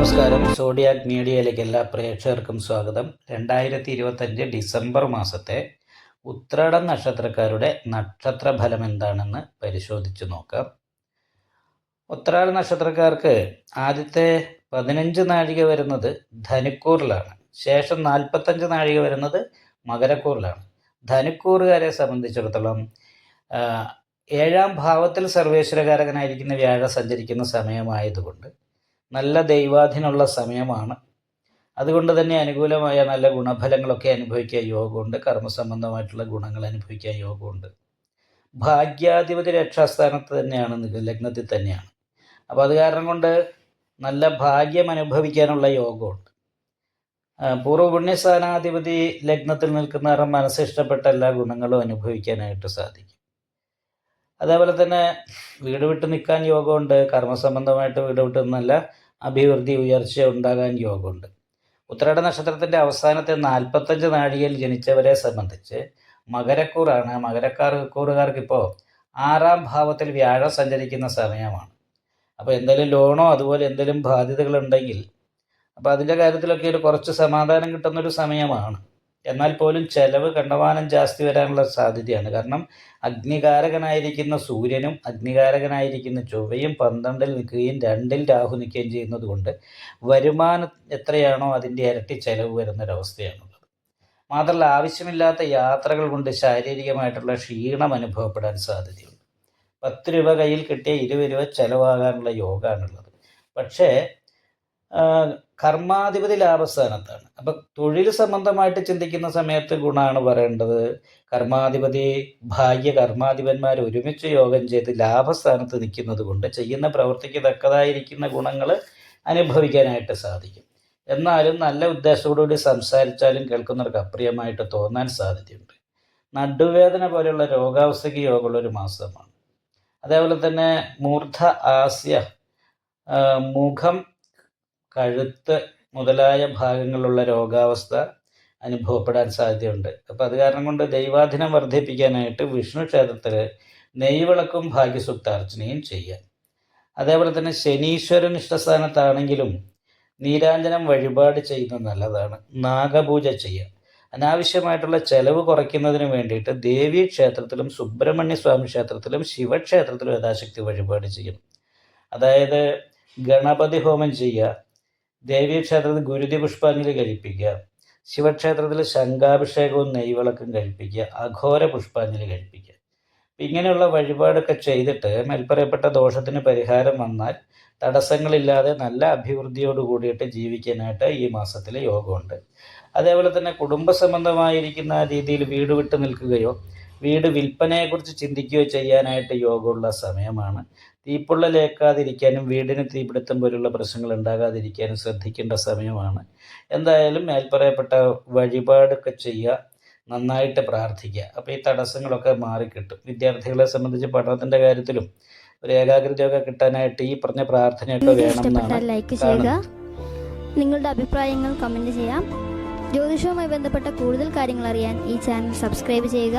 നമസ്കാരം. സോഡിയാക് മീഡിയയിലേക്ക് എല്ലാ പ്രേക്ഷകർക്കും സ്വാഗതം. രണ്ടായിരത്തി ഇരുപത്തഞ്ച് ഡിസംബർ മാസത്തെ ഉത്രാടം നക്ഷത്രക്കാരുടെ നക്ഷത്ര ഫലം എന്താണെന്ന് പരിശോധിച്ച് നോക്കാം. ഉത്രാട നക്ഷത്രക്കാർക്ക് ആദ്യത്തെ പതിനഞ്ച് നാഴിക വരുന്നത് ധനുക്കൂറിലാണ്. ശേഷം നാൽപ്പത്തഞ്ച് നാഴിക വരുന്നത് മകരക്കൂറിലാണ്. ധനുക്കൂറുകാരെ സംബന്ധിച്ചിടത്തോളം ഏഴാം ഭാവത്തിൽ സർവേശ്വരകാരകനായിരിക്കുന്ന വ്യാഴ സഞ്ചരിക്കുന്ന സമയമായതുകൊണ്ട് നല്ല ദൈവാധീനമുള്ള സമയമാണ്. അതുകൊണ്ട് തന്നെ അനുകൂലമായ നല്ല ഗുണഫലങ്ങളൊക്കെ അനുഭവിക്കാൻ യോഗമുണ്ട്. കർമ്മസംബന്ധമായിട്ടുള്ള ഗുണങ്ങൾ അനുഭവിക്കാൻ യോഗമുണ്ട്. ഭാഗ്യാധിപതി രക്ഷാസ്ഥാനത്ത് തന്നെയാണ് ലഗ്നത്തിൽ തന്നെയാണ്. അപ്പോൾ അത് കാരണം കൊണ്ട് നല്ല ഭാഗ്യം അനുഭവിക്കാനുള്ള യോഗമുണ്ട്. ആ, പൂർവ പുണ്യസ്ഥാനാധിപതി ലഗ്നത്തിൽ നിൽക്കുന്ന കാരണം മനസ്സ് ഇഷ്ടപ്പെട്ട എല്ലാ ഗുണങ്ങളും അനുഭവിക്കാനായിട്ട് സാധിക്കും. അതേപോലെ തന്നെ വീട് വിട്ട് നിൽക്കാൻ യോഗമുണ്ട്. കർമ്മസംബന്ധമായിട്ട് വീട് വിട്ട് നല്ല അഭിവൃദ്ധി ഉയർച്ച ഉണ്ടാകാൻ യോഗമുണ്ട്. ഉത്രട നക്ഷത്രത്തിന്റെ അവസാനത്തെ നാൽപ്പത്തഞ്ച് നാഴികയിൽ ജനിച്ചവരെ സംബന്ധിച്ച് മകരക്കൂറാണ്. മകരക്കാർ കൂറുകാർക്കിപ്പോൾ ആറാം ഭാവത്തിൽ വ്യാഴം സഞ്ചരിക്കുന്ന സമയമാണ്. അപ്പോൾ എന്തെങ്കിലും ലോണോ അതുപോലെ എന്തെങ്കിലും ബാധ്യതകളുണ്ടെങ്കിൽ അപ്പോൾ അതിന്റെ കാര്യത്തിലൊക്കെ ഒരു കുറച്ച് സമാധാനം കിട്ടുന്നൊരു സമയമാണ്. എന്നാൽ പോലും ചെലവ് കണ്ടമാനം ജാസ്തി വരാനുള്ള സാധ്യതയാണ്. കാരണം അഗ്നികാരകനായിരിക്കുന്ന സൂര്യനും അഗ്നികാരകനായിരിക്കുന്ന ചൊവ്വയും പന്ത്രണ്ടിൽ നിൽക്കുകയും രണ്ടിൽ രാഹു നിൽക്കുകയും ചെയ്യുന്നത് കൊണ്ട് വരുമാനം എത്രയാണോ അതിന്റെ ഇരട്ടി ചെലവ് വരുന്നൊരവസ്ഥയാണുള്ളത്. മാത്രമല്ല ആവശ്യമില്ലാത്ത യാത്രകൾ കൊണ്ട് ശാരീരികമായിട്ടുള്ള ക്ഷീണം അനുഭവപ്പെടാൻ സാധ്യതയുണ്ട്. പത്ത് രൂപ കയ്യിൽ കിട്ടിയ ഇരുപത് രൂപ ചെലവാകാനുള്ള യോഗമാണുള്ളത് പക്ഷേ കർമാധിപതി ലാഭസ്ഥാനത്താണ്. അപ്പം തൊഴിൽ സംബന്ധമായിട്ട് ചിന്തിക്കുന്ന സമയത്ത് ഗുണമാണ് പറയേണ്ടത്. കർമാധിപതി ഭാഗ്യ കർമാധിപന്മാർ ഒരുമിച്ച് യോഗം ചെയ്ത് ലാഭസ്ഥാനത്ത് നിൽക്കുന്നത് കൊണ്ട് ചെയ്യുന്ന പ്രവൃത്തിക്ക് തക്കതായിരിക്കുന്ന ഗുണങ്ങൾ അനുഭവിക്കാനായിട്ട് സാധിക്കും. എന്നാലും നല്ല ഉദ്ദേശത്തോടുകൂടി സംസാരിച്ചാലും കേൾക്കുന്നവർക്ക് അപ്രിയമായിട്ട് തോന്നാൻ സാധ്യതയുണ്ട്. നടുവേദന പോലെയുള്ള രോഗാവസ്ഥയ്ക്ക് യോഗമുള്ള ഒരു മാസമാണ്. അതേപോലെ തന്നെ മൂർധ ആസ്യ മുഖം കഴുത്ത് മുതലായ ഭാഗങ്ങളിലുള്ള രോഗാവസ്ഥ അനുഭവപ്പെടാൻ സാധ്യതയുണ്ട്. അപ്പോൾ അത് കാരണം കൊണ്ട് ദൈവാധീനം വർദ്ധിപ്പിക്കാനായിട്ട് വിഷ്ണു ക്ഷേത്രത്തിൽ നെയ്വിളക്കും ഭാഗ്യസുക്താർച്ചനയും ചെയ്യാം. അതേപോലെ തന്നെ ശനീശ്വരൻ ഇഷ്ടസ്ഥാനത്താണെങ്കിലും നീരാഞ്ജനം വഴിപാട് ചെയ്യുന്നത് നല്ലതാണ്. നാഗപൂജ ചെയ്യാം. അനാവശ്യമായിട്ടുള്ള ചെലവ് കുറയ്ക്കുന്നതിന് വേണ്ടിയിട്ട് ദേവീ ക്ഷേത്രത്തിലും സുബ്രഹ്മണ്യ സ്വാമി ക്ഷേത്രത്തിലും ശിവക്ഷേത്രത്തിലും യഥാശക്തി വഴിപാട് ചെയ്യും അതായത് ഗണപതി ഹോമം ചെയ്യുക ദേവീക്ഷേത്രത്തിൽ ഗുരുതി പുഷ്പാഞ്ജലി കഴിപ്പിക്കുക. ശിവക്ഷേത്രത്തിൽ ശംഖാഭിഷേകവും നെയ്വിളക്കും കഴിപ്പിക്കുക. അഘോര പുഷ്പാഞ്ജലി കഴിപ്പിക്കുക. ഇങ്ങനെയുള്ള വഴിപാടൊക്കെ ചെയ്തിട്ട് മേൽപ്പറയപ്പെട്ട ദോഷത്തിന് പരിഹാരം വന്നാൽ തടസ്സങ്ങളില്ലാതെ നല്ല അഭിവൃദ്ധിയോട് കൂടിയിട്ട് ജീവിക്കാനായിട്ട് ഈ മാസത്തിൽ യോഗമുണ്ട്. അതേപോലെ തന്നെ കുടുംബസംബന്ധമായിരിക്കുന്ന രീതിയിൽ വീട് വിട്ട് നിൽക്കുകയോ വീട് വിൽപ്പനയെക്കുറിച്ച് ചിന്തിക്കുകയോ ചെയ്യാനായിട്ട് യോഗമുള്ള സമയമാണ്. തീപ്പൊള്ളലേക്കാതിരിക്കാനും വീടിന് തീപിടുത്തം പോലുള്ള പ്രശ്നങ്ങൾ ഉണ്ടാകാതിരിക്കാനും ശ്രദ്ധിക്കേണ്ട സമയമാണ്. എന്തായാലും മേൽപ്പറയപ്പെട്ട വഴിപാടൊക്കെ ചെയ്യുക നന്നായിട്ട് പ്രാർത്ഥിക്കുക. അപ്പോൾ ഈ തടസ്സങ്ങളൊക്കെ മാറിക്കിട്ടും. വിദ്യാർത്ഥികളെ സംബന്ധിച്ച് പഠനത്തിന്റെ കാര്യത്തിലും ഒരു ഏകാഗ്രതയൊക്കെ കിട്ടാനായിട്ട് ഈ പറഞ്ഞ പ്രാർത്ഥനയൊക്കെ വേണം ലൈക്ക് ചെയ്യുക. നിങ്ങളുടെ അഭിപ്രായങ്ങൾ കമന്റ് ചെയ്യാം. ജ്യോതിഷവുമായി ബന്ധപ്പെട്ട കൂടുതൽ കാര്യങ്ങൾ അറിയാൻ ഈ ചാനൽ സബ്സ്ക്രൈബ് ചെയ്യുക.